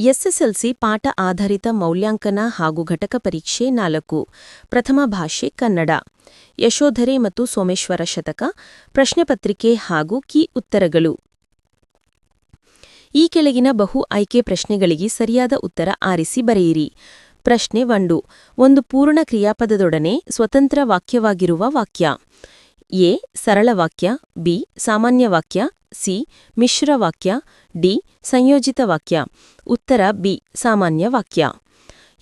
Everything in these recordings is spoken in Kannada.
ಎಸ್ಎಸ್ಎಲ್ಸಿ ಪಾಠ ಆಧಾರಿತ ಮೌಲ್ಯಾಂಕನ ಹಾಗೂ ಘಟಕ ಪರೀಕ್ಷೆ ನಾಲ್ಕು, ಪ್ರಥಮ ಭಾಷೆ ಕನ್ನಡ, ಯಶೋಧರೆ ಮತ್ತು ಸೋಮೇಶ್ವರ ಶತಕ ಪ್ರಶ್ನೆಪತ್ರಿಕೆ ಹಾಗೂ ಕೀ ಉತ್ತರಗಳು. ಈ ಕೆಳಗಿನ ಬಹು ಆಯ್ಕೆ ಪ್ರಶ್ನೆಗಳಿಗೆ ಸರಿಯಾದ ಉತ್ತರ ಆರಿಸಿ ಬರೆಯಿರಿ. ಪ್ರಶ್ನೆ ಒಂದು ಒಂದು ಪೂರ್ಣ ಕ್ರಿಯಾಪದದೊಡನೆ ಸ್ವತಂತ್ರ ವಾಕ್ಯವಾಗಿರುವ ವಾಕ್ಯ. ಎ, ಸರಳ ವಾಕ್ಯ, ಬಿ, ಸಾಮಾನ್ಯ ವಾಕ್ಯ ಸಿ, ಮಿಶ್ರ ವಾಕ್ಯ, ಡಿ, ಸಂಯೋಜಿತ ವಾಕ್ಯ. ಉತ್ತರ ಬಿ, ಸಾಮಾನ್ಯ ವಾಕ್ಯ.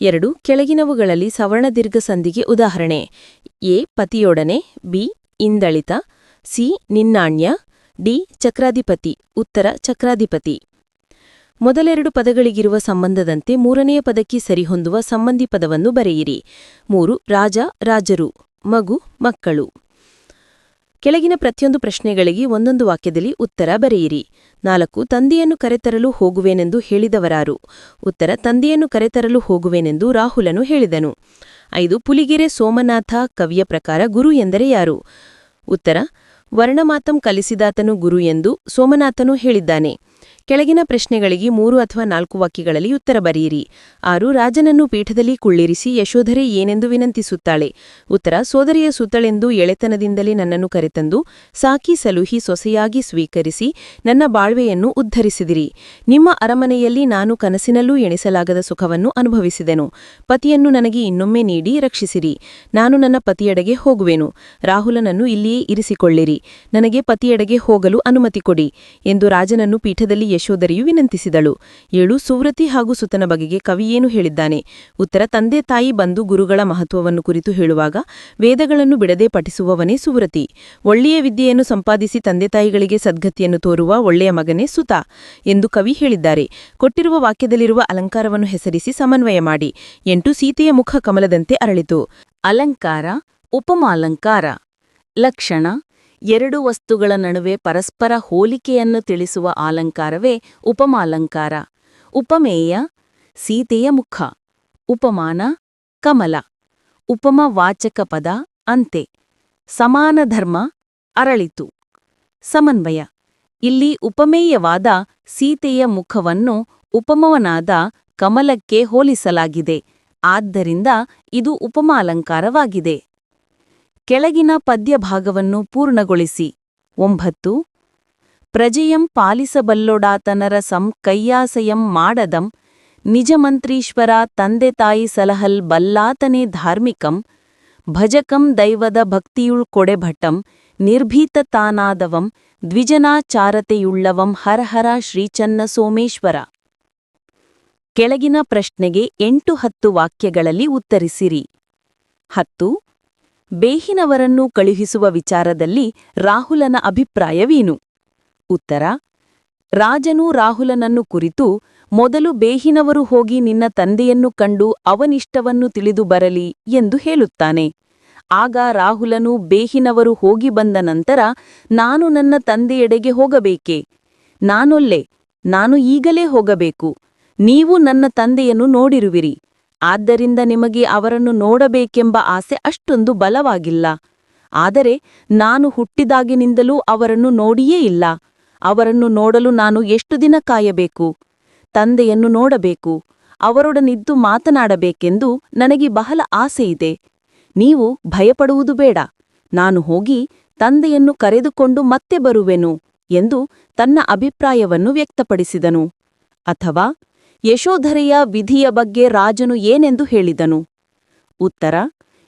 ಎರಡು, ಕೆಳಗಿನವುಗಳಲ್ಲಿ ಸವರ್ಣದೀರ್ಘ ಸಂಧಿಗೆ ಉದಾಹರಣೆ. ಎ, ಪತಿಯೊಡನೆ, ಬಿ, ಇಂದಳಿತ, ಸಿ, ನಿನ್ನಾಣ್ಯ, ಡಿ, ಚಕ್ರಾಧಿಪತಿ. ಉತ್ತರ, ಚಕ್ರಾಧಿಪತಿ. ಮೊದಲೆರಡು ಪದಗಳಿಗಿರುವ ಸಂಬಂಧದಂತೆ ಮೂರನೆಯ ಪದಕ್ಕೆ ಸರಿಹೊಂದುವ ಸಂಬಂಧಿ ಪದವನ್ನು ಬರೆಯಿರಿ. ಮೂರು, ರಾಜ, ರಾಜರು. ಮಗು, ಮಕ್ಕಳು. ಕೆಳಗಿನ ಪ್ರತಿಯೊಂದು ಪ್ರಶ್ನೆಗಳಿಗೆ ಒಂದೊಂದು ವಾಕ್ಯದಲ್ಲಿ ಉತ್ತರ ಬರೆಯಿರಿ. ನಾಲ್ಕು, ತಂದೆಯನ್ನು ಕರೆತರಲು ಹೋಗುವೆನೆಂದು ಹೇಳಿದವರಾರು. ಉತ್ತರ, ತಂದೆಯನ್ನು ಕರೆತರಲು ಹೋಗುವೆನೆಂದು ರಾಹುಲನು ಹೇಳಿದನು. ಐದು, ಪುಲಿಗೆರೆ ಸೋಮನಾಥ ಕವಿಯ ಪ್ರಕಾರ ಗುರು ಎಂದರೆ ಯಾರು? ಉತ್ತರ, ವರ್ಣಮಾತಂ ಕಲಿಸಿದಾತನು ಗುರು ಎಂದು ಸೋಮನಾಥನು ಹೇಳಿದ್ದಾನೆ. ಕೆಳಗಿನ ಪ್ರಶ್ನೆಗಳಿಗೆ ಮೂರು ಅಥವಾ ನಾಲ್ಕು ವಾಕ್ಯಗಳಲ್ಲಿ ಉತ್ತರ ಬರೆಯಿರಿ. ಆರು, ರಾಜನನ್ನು ಪೀಠದಲ್ಲಿ ಕುಳ್ಳಿರಿಸಿ ಯಶೋಧರೆ ಏನೆಂದು ವಿನಂತಿಸುತ್ತಾಳೆ? ಉತ್ತರ, ಸೋದರಿಯ ಸುತ್ತಳೆಂದು ಎಳೆತನದಿಂದಲೇ ನನ್ನನ್ನು ಕರೆತಂದು ಸಾಕಿ ಸಲುಹಿ ಸೊಸೆಯಾಗಿ ಸ್ವೀಕರಿಸಿ ನನ್ನ ಬಾಳ್ವೆಯನ್ನು ಉದ್ಧರಿಸಿದಿರಿ. ನಿಮ್ಮ ಅರಮನೆಯಲ್ಲಿ ನಾನು ಕನಸಿನಲ್ಲೂ ಎಣಿಸಲಾಗದ ಸುಖವನ್ನು ಅನುಭವಿಸಿದೆನು. ಪತಿಯನ್ನು ನನಗೆ ಇನ್ನೊಮ್ಮೆ ನೀಡಿ ರಕ್ಷಿಸಿರಿ. ನಾನು ನನ್ನ ಪತಿಯಡೆಗೆ ಹೋಗುವೆನು. ರಾಹುಲನನ್ನು ಇಲ್ಲಿಯೇ ಇರಿಸಿಕೊಳ್ಳಿರಿ. ನನಗೆ ಪತಿಯಡೆಗೆ ಹೋಗಲು ಅನುಮತಿ ಕೊಡಿ. ಎಂದು ರಾಜನನ್ನು ಪೀಠದಲ್ಲಿ ಯಶೋಧರೆಯು ವಿನಂತಿಸಿದಳು. ಏಳು, ಸುವ್ರತಿ ಹಾಗೂ ಸುತನ ಬಗೆಗೆ ಕವಿಯೇನು ಹೇಳಿದ್ದಾನೆ? ಉತ್ತರ, ತಂದೆ ತಾಯಿ ಬಂದು ಗುರುಗಳ ಮಹತ್ವವನ್ನು ಕುರಿತು ಹೇಳುವಾಗ, ವೇದಗಳನ್ನು ಬಿಡದೆ ಪಠಿಸುವವನೇ ಸುವ್ರತಿ. ಒಳ್ಳೆಯ ವಿದ್ಯೆಯನ್ನು ಸಂಪಾದಿಸಿ ತಂದೆ ತಾಯಿಗಳಿಗೆ ಸದ್ಗತಿಯನ್ನು ತೋರುವ ಒಳ್ಳೆಯ ಮಗನೇ ಸುತ ಎಂದು ಕವಿ ಹೇಳಿದ್ದಾರೆ. ಕೊಟ್ಟಿರುವ ವಾಕ್ಯದಲ್ಲಿರುವ ಅಲಂಕಾರವನ್ನು ಹೆಸರಿಸಿ ಸಮನ್ವಯ ಮಾಡಿ. ಎಂಟು, ಸೀತೆಯ ಮುಖ ಕಮಲದಂತೆ ಅರಳಿತು. ಅಲಂಕಾರ ಉಪಮಾಲಂಕಾರ ಲಕ್ಷಣ ಎರಡು ವಸ್ತುಗಳ ನಡುವೆ ಪರಸ್ಪರ ಹೋಲಿಕೆಯನ್ನು ತಿಳಿಸುವ ಅಲಂಕಾರವೇ ಉಪಮಾಲಂಕಾರ. ಉಪಮೇಯ, ಸೀತೆಯ ಮುಖ. ಉಪಮಾನ, ಕಮಲ. ಉಪಮವಾಚಕ ಪದ, ಅಂತೆ. ಸಮಾನ ಧರ್ಮ, ಅರಳಿತು. ಸಮನ್ವಯ. ಇಲ್ಲಿ ಉಪಮೇಯವಾದ ಸೀತೆಯ ಮುಖವನ್ನು ಉಪಮವನಾದ ಕಮಲಕ್ಕೆ ಹೋಲಿಸಲಾಗಿದೆ. ಆದ್ದರಿಂದ ಇದು ಉಪಮಾಲಂಕಾರವಾಗಿದೆ. ಕೆಳಗಿನ ಪದ್ಯಭಾಗವನ್ನು ಪೂರ್ಣಗೊಳಿಸಿ. ಒಂಬತ್ತು. ಪ್ರಜೆಯಂ ಪಾಲಿಸಬಲ್ಲೊಡಾತನರ ಸಂ ಕೈಯಾಸಯಂ ಮಾಡದಂ ನಿಜಮಂತ್ರೀಶ್ವರ ತಂದೆ ತಾಯಿ ಸಲಹಲ್ ಬಲ್ಲಾತನೆ ಧಾರ್ಮಿಕಂ ಭಜಕಂ ದೈವದ ಭಕ್ತಿಯುಳ್ ಕೊಡೆಭಟಂ ನಿರ್ಭೀತ ತಾನಾದವಂ ದ್ವಿಜನಾಚಾರತೆಯುಳ್ಳವಂ ಹರಹರ ಶ್ರೀಚನ್ನ ಸೋಮೇಶ್ವರ. ಕೆಳಗಿನ ಪ್ರಶ್ನೆಗೆ ಎಂಟು ಹತ್ತು ವಾಕ್ಯಗಳಲ್ಲಿ ಉತ್ತರಿಸಿರಿ. ಹತ್ತು. ಬೇಹಿನವರನ್ನು ಕಳುಹಿಸುವ ವಿಚಾರದಲ್ಲಿ ರಾಹುಲನ ಅಭಿಪ್ರಾಯವೇನು? ಉತ್ತರ, ರಾಜನು ರಾಹುಲನನ್ನು ಕುರಿತು, ಮೊದಲು ಬೇಹಿನವರು ಹೋಗಿ ನಿನ್ನ ತಂದೆಯನ್ನು ಕಂಡು ಅವನಿಷ್ಟವನ್ನು ತಿಳಿದು ಬರಲಿ ಎಂದು ಹೇಳುತ್ತಾನೆ. ಆಗ ರಾಹುಲನು ಬೇಹಿನವರು ಹೋಗಿ ಬಂದ ನಂತರ, ನಾನು ನನ್ನ ತಂದೆಯೆಡೆಗೆ ಹೋಗಬೇಕೆ? ನಾನೊಲ್ಲೆ, ನಾನು ಈಗಲೇ ಹೋಗಬೇಕು. ನೀವು ನನ್ನ ತಂದೆಯನ್ನು ನೋಡಿರುವಿರಿ. ಆದ್ದರಿಂದ ನಿಮಗೆ ಅವರನ್ನು ನೋಡಬೇಕೆಂಬ ಆಸೆ ಅಷ್ಟೊಂದು ಬಲವಾಗಿಲ್ಲ. ಆದರೆ ನಾನು ಹುಟ್ಟಿದಾಗಿನಿಂದಲೂ ಅವರನ್ನು ನೋಡಿಯೇ ಇಲ್ಲ. ಅವರನ್ನು ನೋಡಲು ನಾನು ಎಷ್ಟು ದಿನ ಕಾಯಬೇಕು? ತಂದೆಯನ್ನು ನೋಡಬೇಕು. ಅವರೊಡನಿದ್ದು ಮಾತನಾಡಬೇಕೆಂದು ನನಗೆ ಬಹಳ ಆಸೆಯಿದೆ. ನೀವು ಭಯಪಡುವುದು ಬೇಡ. ನಾನು ಹೋಗಿ ತಂದೆಯನ್ನು ಕರೆದುಕೊಂಡು ಮತ್ತೆ ಬರುವೆನು ಎಂದು ತನ್ನ ಅಭಿಪ್ರಾಯವನ್ನು ವ್ಯಕ್ತಪಡಿಸಿದನು. ಅಥವಾ ಯಶೋಧರೆಯ ವಿಧಿಯ ಬಗ್ಗೆ ರಾಜನು ಏನೆಂದು ಹೇಳಿದನು? ಉತ್ತರ,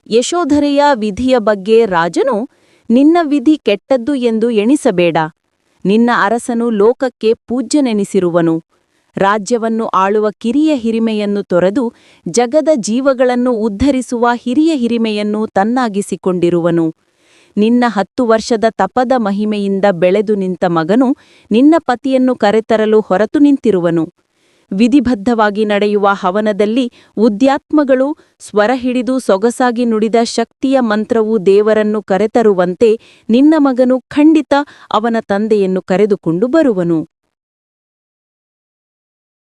ಯಶೋಧರೆಯ ವಿಧಿಯ ಬಗ್ಗೆ ರಾಜನು, ನಿನ್ನ ವಿಧಿ ಕೆಟ್ಟದ್ದು ಎಂದು ಎಣಿಸಬೇಡ. ನಿನ್ನ ಅರಸನು ಲೋಕಕ್ಕೆ ಪೂಜ್ಯನೆನಿಸಿರುವನು. ರಾಜ್ಯವನ್ನು ಆಳುವ ಕಿರಿಯ ಹಿರಿಮೆಯನ್ನು ತೊರೆದು ಜಗದ ಜೀವಗಳನ್ನು ಉದ್ಧರಿಸುವ ಹಿರಿಯ ಹಿರಿಮೆಯನ್ನು ತನ್ನಾಗಿಸಿಕೊಂಡಿರುವನು. ನಿನ್ನ ಹತ್ತು ವರ್ಷದ ತಪದ ಮಹಿಮೆಯಿಂದ ಬೆಳೆದು ನಿಂತ ಮಗನು ನಿನ್ನ ಪತಿಯನ್ನು ಕರೆತರಲು ಹೊರತು ನಿಂತಿರುವನು. ವಿಧಿಬದ್ಧವಾಗಿ ನಡೆಯುವ ಹವನದಲ್ಲಿ ಉದ್ಯಾತ್ಮಗಳು ಸ್ವರ ಹಿಡಿದು ಸೊಗಸಾಗಿ ನುಡಿದ ಶಕ್ತಿಯ ಮಂತ್ರವು ದೇವರನ್ನು ಕರೆತರುವಂತೆ ನಿನ್ನ ಮಗನು ಖಂಡಿತ ಅವನ ತಂದೆಯನ್ನು ಕರೆದುಕೊಂಡು ಬರುವನು.